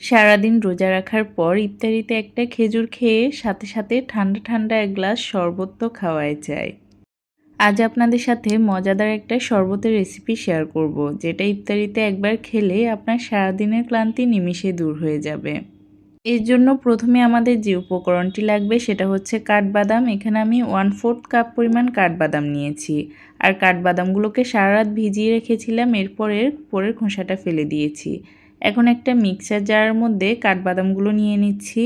সারাদিন রোজা রাখার পর ইফতারিতে একটা খেজুর খেয়ে সাথে সাথে ঠান্ডা ঠান্ডা এক গ্লাস শরবত তো খাওয়াই যায়। আজ আপনাদের সাথে মজাদার একটা শরবতের রেসিপি শেয়ার করব, যেটা ইফতারিতে একবার খেলে আপনার সারাদিনের ক্লান্তি নিমিষে দূর হয়ে যাবে। এর জন্য প্রথমে আমাদের যে উপকরণটি লাগবে সেটা হচ্ছে কাঠবাদাম। এখানে আমি ওয়ান ফোর্থ কাপ পরিমাণ কাঠবাদাম নিয়েছি। আর কাঠবাদামগুলোকে সারা রাত ভিজিয়ে রেখেছিলাম, এরপরের, পরের খোসাটা ফেলে দিয়েছি। এখন একটা মিক্সার জারের মধ্যে কাঠবাদামগুলো নিয়ে নিচ্ছি।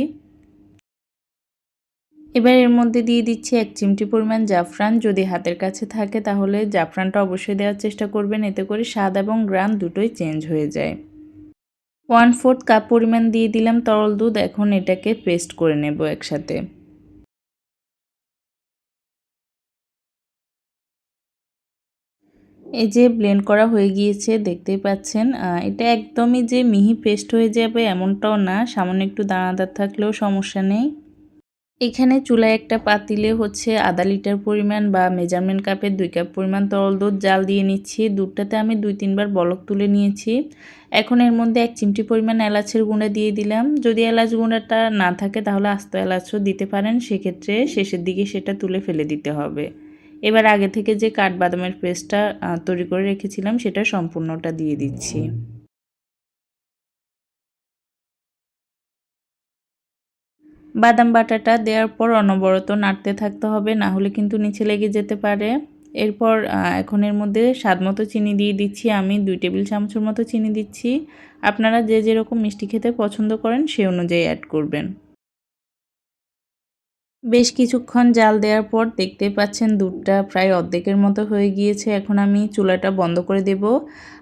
এবার এর মধ্যে দিয়ে দিচ্ছি এক চিমটি পরিমাণ জাফরান। যদি হাতের কাছে থাকে তাহলে জাফরানটা অবশ্যই দেওয়ার চেষ্টা করবেন। এতে করে স্বাদ এবং গ্রান দুটোই চেঞ্জ হয়ে যায়। ওয়ান ফোর্থ কাপ পরিমাণ দিয়ে দিলাম তরল দুধ। এখন এটাকে পেস্ট করে নেব একসাথে। এই যে ব্লেন্ড করা হয়ে গিয়েছে, দেখতেই পাচ্ছেন এটা একদমই যে মিহি পেস্ট হয়ে যাবে এমনটাও না সামান্য একটু দানাদার থাকলেও সমস্যা নেই। এখানে চুলায় একটা পাতিলে হচ্ছে আধা লিটার পরিমাণ বা মেজারমেন্ট কাপের দুই কাপ পরিমাণ তরল দুধ জাল দিয়ে নিচ্ছি, দুধটাতে আমি দুই তিনবার বলক তুলে নিয়েছি। এখন এর মধ্যে এক চিমটি পরিমাণ এলাচের গুঁড়া দিয়ে দিলাম, যদি এলাচ গুঁড়াটা না থাকে তাহলে আস্ত এলাচও দিতে পারেন, সেক্ষেত্রে শেষের দিকে সেটা তুলে ফেলে দিতে হবে। এবার আগে থেকে যে কাঠবাদামের পেস্টটা তৈরি করে রেখেছিলাম, সেটা সম্পূর্ণটা দিয়ে দিচ্ছি। বাদাম বাটাটা দেওয়ার পর অনবরত নাড়তে থাকতে হবে, না হলে কিন্তু নিচে লেগে যেতে পারে। এরপর এখন এর মধ্যে স্বাদ মতো চিনি দিয়ে দিচ্ছি আমি, দুই টেবিল চামচের মতো চিনি দিচ্ছি। আপনারা যে যেরকম মিষ্টি খেতে পছন্দ করেন, সে অনুযায়ী অ্যাড করবেন। বেশ কিছুক্ষণ জাল দেওয়ার পর দেখতে পাচ্ছেন দুধটা প্রায় অর্ধেকের মতো হয়ে গিয়েছে। এখন আমি চুলাটা বন্ধ করে দেব।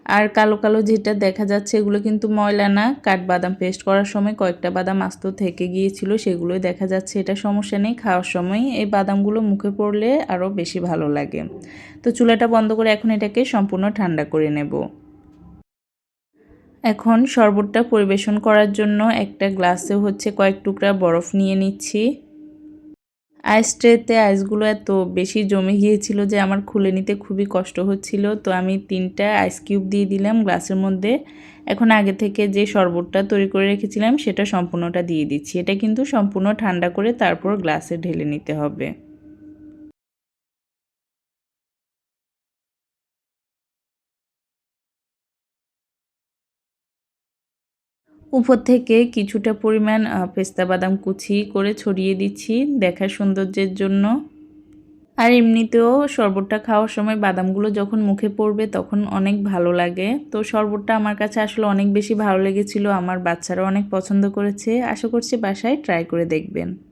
আর কালো কালো যেটা দেখা যাচ্ছে এগুলো কিন্তু ময়লা না। কাঠবাদাম পেস্ট করার সময় কয়েকটা বাদাম আস্ত থেকে গিয়েছিল, সেগুলোই দেখা যাচ্ছে। এটা সমস্যা নেই, খাওয়ার সময় এই বাদামগুলো মুখে পড়লে আরও বেশি ভালো লাগে। তো চুলাটা বন্ধ করে এখন এটাকে সম্পূর্ণ ঠান্ডা করে নেব। এখন শরবতটা পরিবেশন করার জন্য একটা গ্লাসে হচ্ছে কয়েক টুকরা বরফ নিয়ে নিচ্ছি। আইস ট্রেতে আইসগুলো এত বেশি জমে গিয়েছিল যে আমার খুলে নিতে খুবই কষ্ট হচ্ছিল। তো আমি তিনটা আইস কিউব দিয়ে দিলাম গ্লাসের মধ্যে। এখন আগে থেকে যে শরবতটা তৈরি করে রেখেছিলাম সেটা সম্পূর্ণটা দিয়ে দিচ্ছি। এটা কিন্তু সম্পূর্ণ ঠান্ডা করে তারপর গ্লাসে ঢেলে নিতে হবে। উপর থেকে কিছুটা পরিমাণ পেস্তা বাদাম কুচি করে ছড়িয়ে দিচ্ছি দেখার সৌন্দর্যের জন্য। আর এমনিতেও শরবতটা খাওয়ার সময় বাদামগুলো যখন মুখে পড়বে তখন অনেক ভালো লাগে। তো শরবতটা আমার কাছে আসলে অনেক বেশি ভালো লেগেছিল, আমার বাচ্চারা অনেক পছন্দ করেছে। আশা করছি বাসায় ট্রাই করে দেখবেন।